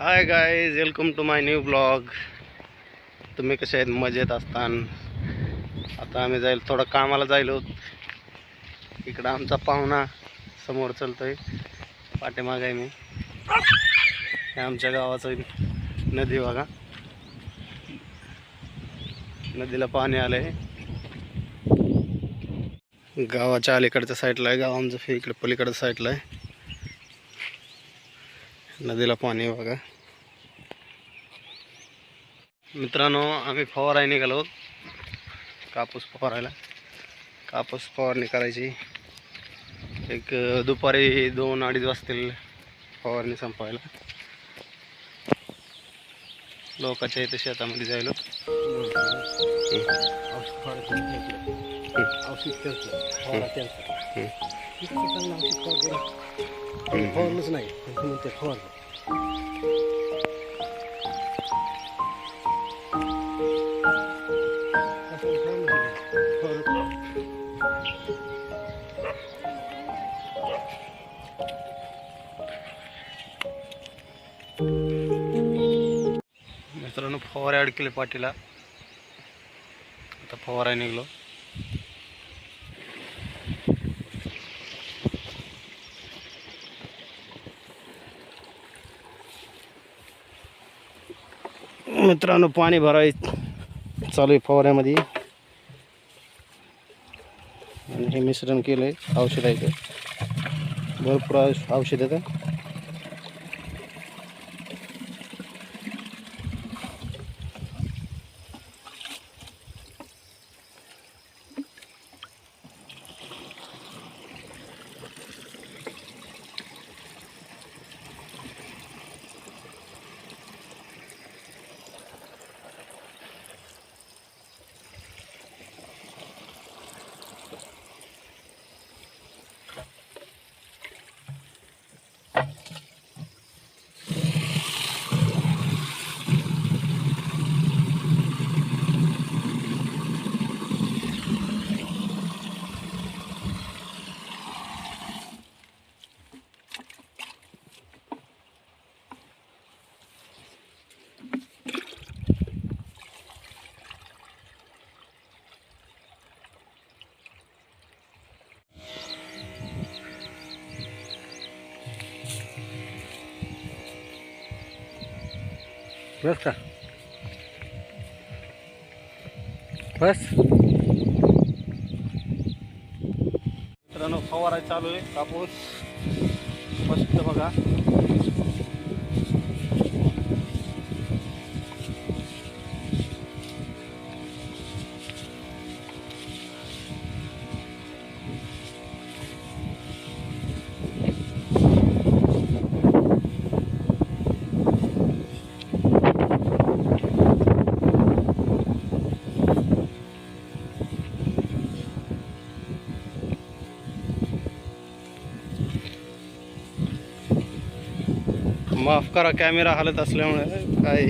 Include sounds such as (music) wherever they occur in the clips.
Hi guys welcome to my new blog तुम्ही कसे आहेत? मजेत असतान. आता आम्ही जाईल थोडं कामाला जायलो. इकडं आमचा पाहुणा समोर चलतोय. पाठीमाग आहे मी. हे आमच्या गावाचं नदी बघा. नदीला पाणी आलं आहे गावाच्या अलीकडच्या साईडला आहे. गाव आमचं इकडे पलीकडच्या साईडला आहे. नदीला पाणी बघा. मित्रांनो आम्ही फवाराय निघालो. कापूस फवारायला. कापूस फवारणी करायची एक दुपारी दोन अडीच वाजतील फवारणी संपवायला लोकांच्या इथे शेतामध्ये जायलो. फवारलंच नाही म्हणून ते फवारलं असं फवारलं नाही. फवारलं. मित्रांनो फवारे अडकले पाठीला आता फवाराय निघलो मित्रांनो पाणी भराय चालू आहे फवाऱ्यामध्ये. आणि हे मिश्रण केलं आहे औषध आहे ते भरपूर औषध औषध येतं बस का? बस. मित्रांनो फवारा चालू आहे कापूस. मस्त बघा. माफ करा कॅमेरा हालत असल्यामुळे काय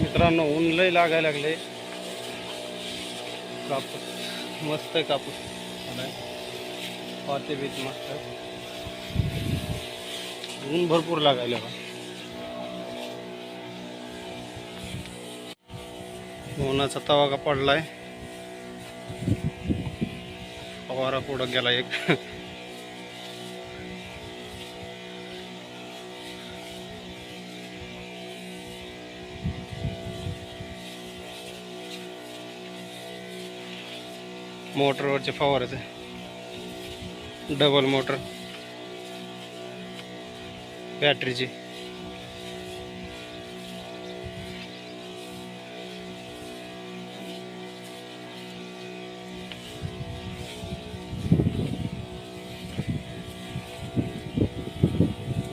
मित्रांनो ऊन लय लागायला लागले. कापूस मस्त आहे कापूस. पाते बीत मस्त. आहे. ऊन भरपूर लागायला बा उन्हाचा तवा का पडलाय. फवारा पुढं गेला एक. मोटरवरचे फवाराचे डबल मोटर बॅटरीची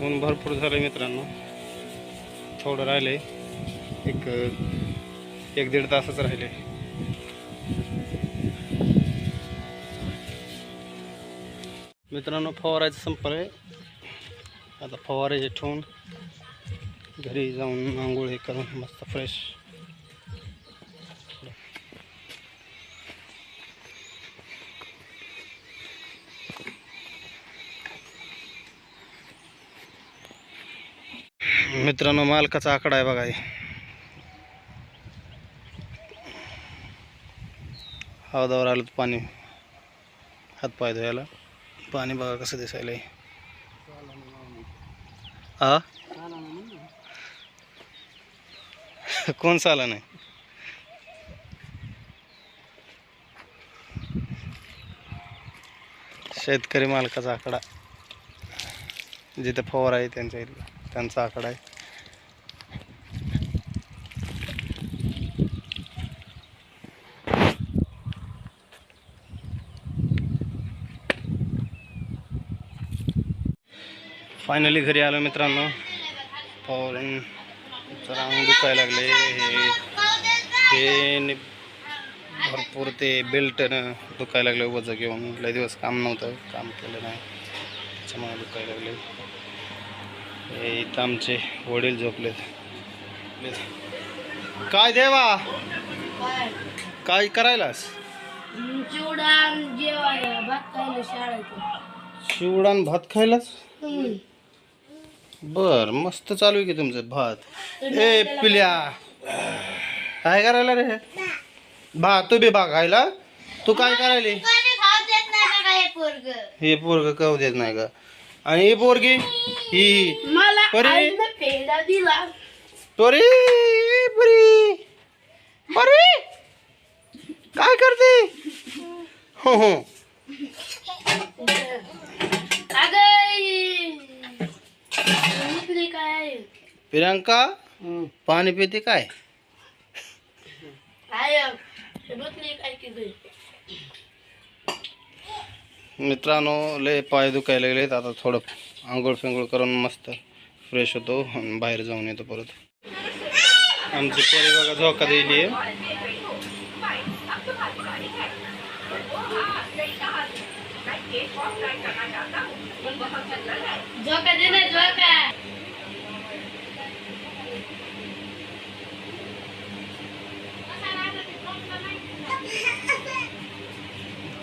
ऊन भरपूर झालं मित्रांनो. थोडं राहिले एक एक दीड तासच राहिले. मित्रांनो फवारायचं संपलं आता फवारायचे ठेवून घरी जाऊन आंघोळ हे करून मस्त फ्रेश मित्रांनो मालकाचा आकडा आहे बघा हे. आलं तर पाणी हातपाय धुवायला. पाणी बघा कसं दिसायला हा कोण साला नाही? शेतकरी मालकाचा आकडा. जिथे फवार आहे त्यांच्या इथला त्यांचा आकडा आहे. फायनली घरी आलो मित्रांनो. जरा अंग दुखायला लागले. हे हे भरपूर ते बेल्ट दुखायला लागले वजं घेऊन. लय दिवस काम नव्हतं काम केलं नाही. त्याच्यामुळे दुखायला लागले. हे इथं आमचे वडील झोपलेत. काय देवा? काय? करायलास? शिवडान भात खायलाच बर मस्त चालू आहे की तुमचं भात. ए पिल्या. काय करायला रे भा तू बी भा खायला तू काय करायली? हे पोरग. कव देत नाही का? आणि ही पोरगी? ही दिला. तोरी पुरी. अरे काय करते? हो हो अगं इकडे काय प्रियांका पाणी पिते काय? मित्रांनो लय पाय दुखायला लागलेत. आता थोडं आंघोळ फिंगोळ करून मस्त फ्रेश होतो आणि बाहेर जाऊन येतो परत. आमची पोरी बघा झोका दिली. आहे झोका दे ना झोका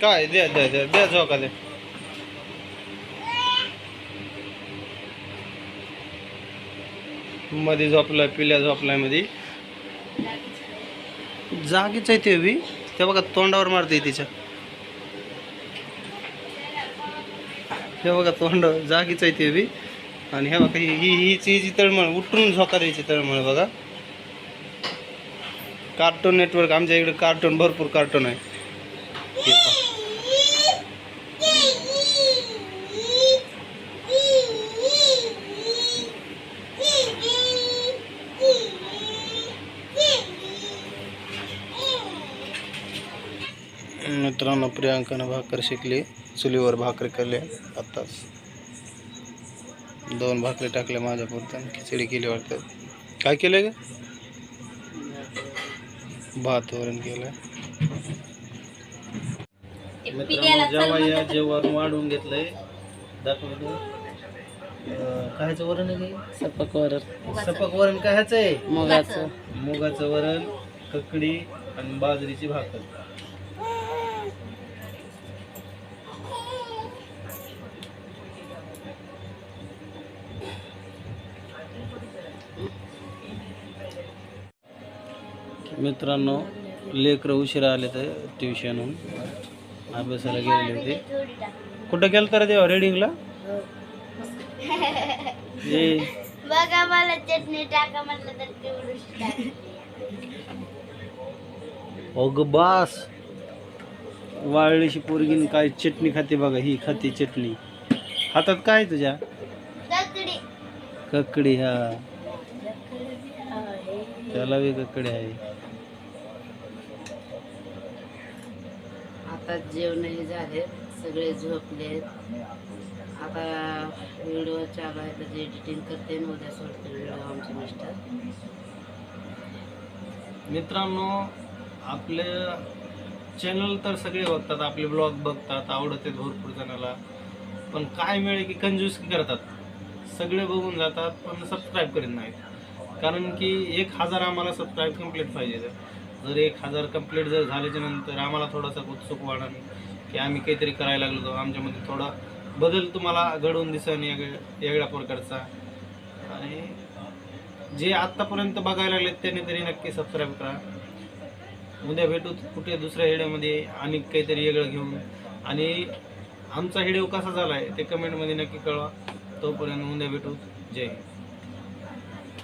काय? द्या द्या द्या द्या झोका द्या मध्ये झोपलाय पिल्या झोपलायमध्ये. जागीच आहे ते बी. ते बघा तोंडावर मारते तिच्या. हे बघा तोंड जागीच आहे ते बी. आणि हे बघा ही ही हिची हिची तळमळ उठून झोका द्यायची तळमळ बघा. कार्टून नेटवर्क आमच्या इकडे कार्टून भरपूर कार्टून आहे हे पहा. मित्रांनो प्रियांकानं भाकर शिकली. चुलीवर भाकरी करली आत्ताच दोन भाकरी टाकल्या माझ्या पुरत्यानं खिचडी केली वाटतं. काय केलं ग? भात वरण केलं मित्रांनो जेव्हा या जेवण वाढून घेतलंय दाखवतो कायचं वरण आहे सपक वरण. सपक वरण कायचं आहे? मुगाचं. मुगाचं वरण ककडी आणि बाजरीची भाकर. मित्रांनो लेकरं उशिरा आले तर ट्युशनहून अभ्यासाला गेलेले होते. कुठं गेलं तर देवा? रिडिंगला ए (laughs) बघा मला चटणी टाका म्हटलं तर तेवढं अग बास. वाळलीशी पोरगीन काय चटणी खाते बघा ही खाते चटणी. हातात काय तुझ्या? ककडी. हा. त्याला बी ककडी आहे. आता जेवणही झाले सगळे झोपले. आता व्हिडिओ चालू आहे त्याची एडिटिंग करते आणि उद्या सोडते व्हिडिओ आमचे मिस्टर. मित्रांनो आपले चॅनल तर सगळे बघतात आपले ब्लॉग बघतात आवडते भरपूर जणाला. पण काय मिळेल की कंजूस करतात? सगळे बघून जातात पण सबस्क्राईब करीत नाहीत. कारण की एक हजार आम्हाला सबस्क्राईब कंप्लीट पाहिजे. जर एक हजार कंप्लीट जर झाल्याच्यानंतर आम्हाला थोडासा उत्सुक वाढन की आम्ही काहीतरी करायला लागलो तो आमच्यामध्ये थोडा बदल तुम्हाला घडवून दिसन वेगळ्या वेगळ्या प्रकारचा. आणि जे आत्तापर्यंत बघायला लागलेत त्यांनी तरी नक्की सबस्क्राईब करा. उद्या भेटू कुठे दुसऱ्या व्हिडिओमध्ये आणि काहीतरी वेगळं घेऊन. आणि आमचा व्हिडिओ कसा झाला आहे ते कमेंटमध्ये नक्की कळवा. तोपर्यंत उद्या भेटू. जय हिंद.